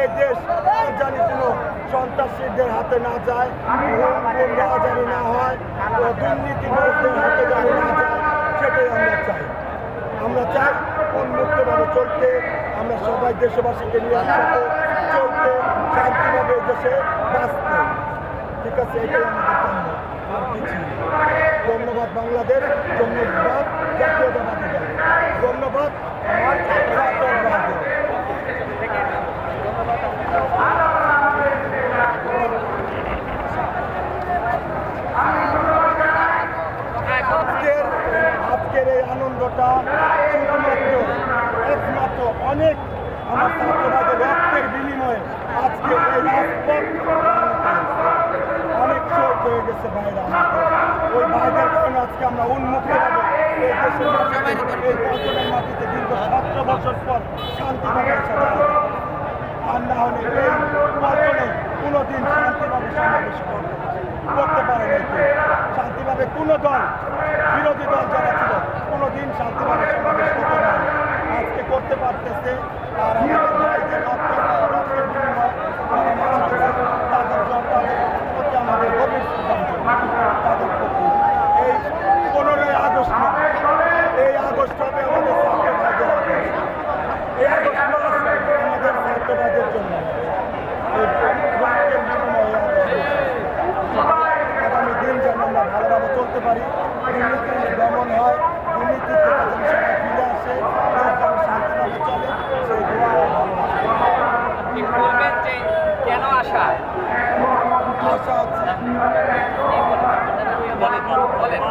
এই দেশ জানি কোনো সন্ত্রাসীদের হাতে না যায় রাজারি না হয় দুর্নীতিগ্রস্তদের হাতে জানি না যায়, সেটাই আমরা চাই। আমরা চাই উন্মুক্তভাবে চলতে, আমরা সবাই দেশবাসীকে নিয়ে একসাথে চলতে, শান্তিভাবে দেশে বাঁচতে। ঠিক আছে, এটাই আমাদের কাম্য। আর কিছু ধন্যবাদ বাংলাদেশ, ধন্যবাদ জাতীয়তাবাদী ধন্যবাদ আমার জাতীয়তাবাদী দল। আজকের আজকের আনন্দটা শুধুমাত্র একমাত্র অনেক আমার ছাত্রবাদের রক্তের বিনিময়ে আজকে এই রাজপথ অনেক শোক হয়ে গেছে আমাদের। ওই ভাইদের কারণে আজকে আমরা উন্মুক্ত হবে। এই দেশের মাটিতে, এই পল্টনের মাটিতে দীর্ঘ সতেরো বছর পর একসাথে থাকতে পারব। আর না হলে এই পল্টনে কোনোদিন শান্তিভাবে সমাবেশ করতে করতে পারে শান্তিভাবে কোনো দল, বিরোধী দল যারা ছিল কোনোদিন শান্তিভাবে সমাবেশ আজকে করতে পারতেছে আর আমাদের ভাইদের রক্তের বিনিময় যারা মারা গেছে, তাদের জন্য তাদের প্রতি আমাদের গভীর তাদের প্রতি এই পনেরোই আগস্ট এই আগস্ট হবে আমাদের ছাত্র ভাইদের আগস্ট। এই আগস্ট আমাদের ছাত্রবাদের জন্য। এই রক্তের বিনিময়ে আগামী দিন যেন আমরা ভালোভাবে চলতে পারি দুর্নীতি দমন হয় শাহ বলেন বলেন